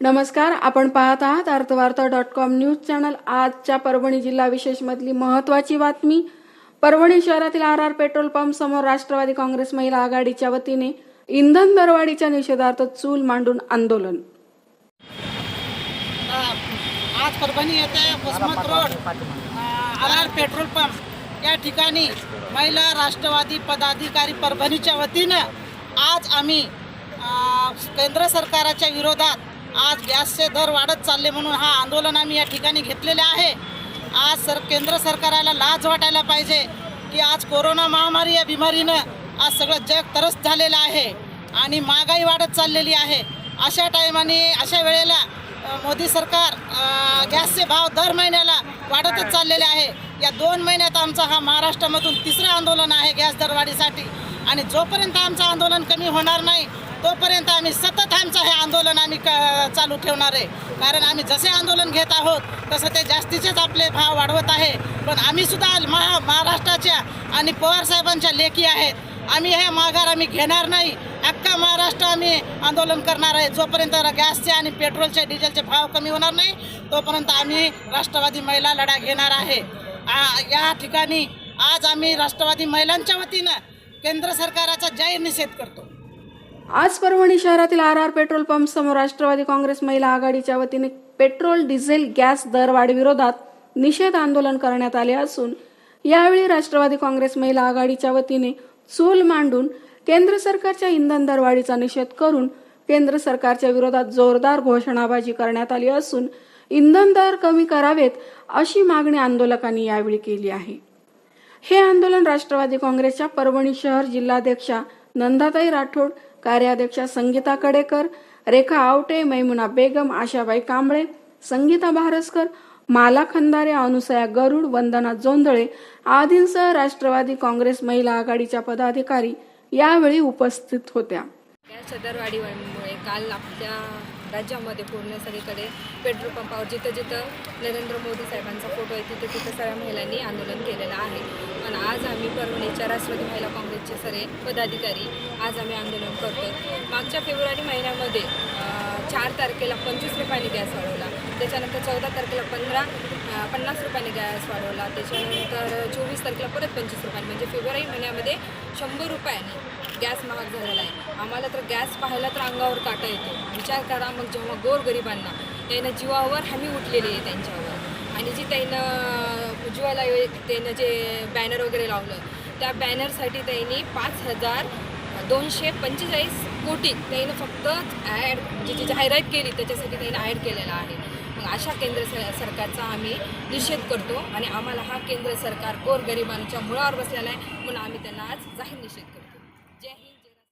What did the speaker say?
नमस्कार आपण पाहत आहात Arthavarta dot com news channel. आजच्या परभणी जिल्हा विशेष मधली महत्वाची बातमी. परभणी शहरातील आर आर पेट्रोल पंप समोर राष्ट्रवादी काँग्रेस महिला आघाडीच्या वतीने इंधन दरवाढीच्या निषेधार्थ चूल मांडून आंदोलन. आज परभणी येथे Vasmat road R R petrol pump या ठिकाणी महिला राष्ट्रवादी पदाधिकारी परभणीच्या वतीनं आज आम्ही केंद्र सरकाराच्या विरोधात आज गॅसचे दर वाढत चालले म्हणून हा आंदोलन आम्ही या ठिकाणी घेतलेले आहे. आज सर केंद्र सरकाराला लाज वाटायला पाहिजे की आज कोरोना महामारी या बिमारीनं आज सगळं जग तरस झालेलं आहे आणि महागाई वाढत चाललेली आहे. अशा टायमाने अशा वेळेला मोदी सरकार गॅसचे भाव दर महिन्याला वाढतच चाललेले आहे. या दोन महिन्यात आमचा हा महाराष्ट्रामधून तिसरं आंदोलन आहे गॅस दरवाढीसाठी. आणि जोपर्यंत आमचं आंदोलन कमी होणार नाही तोपर्यंत आम्ही सतत आमचं हे आंदोलन आम्ही क चालू ठेवणार आहे. कारण आम्ही जसे आंदोलन घेत आहोत तसं ते जास्तीचेच आपले भाव वाढवत आहे. पण आम्ही सुद्धा महा महाराष्ट्राच्या आणि पवार साहेबांच्या लेखी आहेत. आम्ही हे माघार आम्ही घेणार नाही. अख्खा महाराष्ट्र आम्ही आंदोलन करणार आहे. जोपर्यंत गॅसचे आणि पेट्रोलचे डिझेलचे भाव कमी होणार नाही तोपर्यंत आम्ही राष्ट्रवादी महिला लढा घेणार आहे. आ- या ठिकाणी आज आम्ही राष्ट्रवादी महिलांच्या वतीनं केंद्र सरकाराचा जाहीर निषेध करतो. आज परभणी शहरातील आर आर पेट्रोल पंप समोर राष्ट्रवादी काँग्रेस महिला आघाडीच्या वतीने पेट्रोल डिझेल गॅस दरवाढ विरोधात निषेध आंदोलन करण्यात आले असून यावेळी राष्ट्रवादी काँग्रेस महिला आघाडीच्या वतीने चूल मांडून केंद्र सरकारच्या इंधन दरवाढीचा निषेध करून केंद्र सरकारच्या विरोधात जोरदार घोषणाबाजी करण्यात आली असून इंधन दर कमी करावेत अशी मागणी आंदोलकांनी यावेळी केली आहे. हे आंदोलन राष्ट्रवादी काँग्रेसच्या परभणी शहर जिल्हाध्यक्षा नंदाताई राठोड कार्याध्यक्षा संगीता कडेकर रेखा आवटे मैमुना बेगम आशाबाई कांबळे संगीता भारसकर माला खंदारे अनुसया गरुड वंदना जोंधळे आदींसह राष्ट्रवादी काँग्रेस महिला आघाडीच्या पदाधिकारी यावेळी उपस्थित होत्या. या दरवाढीमुळे काल आपल्या राज्यामध्ये पूर्ण सगळीकडे पेट्रोल पंपावर जिथं जिथं नरेंद्र मोदी साहेबांचा फोटो आहे तिथं तिथं सगळ्या महिलांनी आंदोलन केलेलं आहे. पण आज आम्ही परभणीच्या राष्ट्रवादी महिला काँग्रेसचे सगळे पदाधिकारी आज आम्ही आंदोलन करतो मागच्या फेब्रुवारी महिन्यामध्ये चार तारखेला पंचवीस रुपयाने गॅस वाढवला. त्याच्यानंतर चौदा तारखेला पंधरा पन्नास रुपयाने गॅस वाढवला. त्याच्यानंतर चोवीस तारखेला परत पंचवीस रुपयाने. म्हणजे फेब्रुवारी महिन्यामध्ये शंभर रुपयाने गॅस महाग झालेला आहे. आम्हाला तर गॅस पाहायला तर अंगावर काटा येतो. विचार करा मग जेव्हा गोरगरिबांना. त्यानं जीवावर हमी उठलेली आहे त्यांच्यावर. आणि जी त्यानं उज्ज्वला त्यानं जे बॅनर वगैरे लावलं त्या बॅनरसाठी त्यांनी पाच हजार दोनशे पंचेचाळीस कोटी त्यानं फक्त ॲड जी जी जाहिरात केली त्याच्यासाठी त्यानं ॲड केलेला आहे. मग अशा केंद्र स- सरकारचा आम्ही निषेध करतो आणि आम्हाला हा केंद्र सरकार गोरगरिबांच्या मुळावर बसलेला आहे म्हणून आम्ही त्यांना आज जाहीर निषेध करतो. जय हिंद.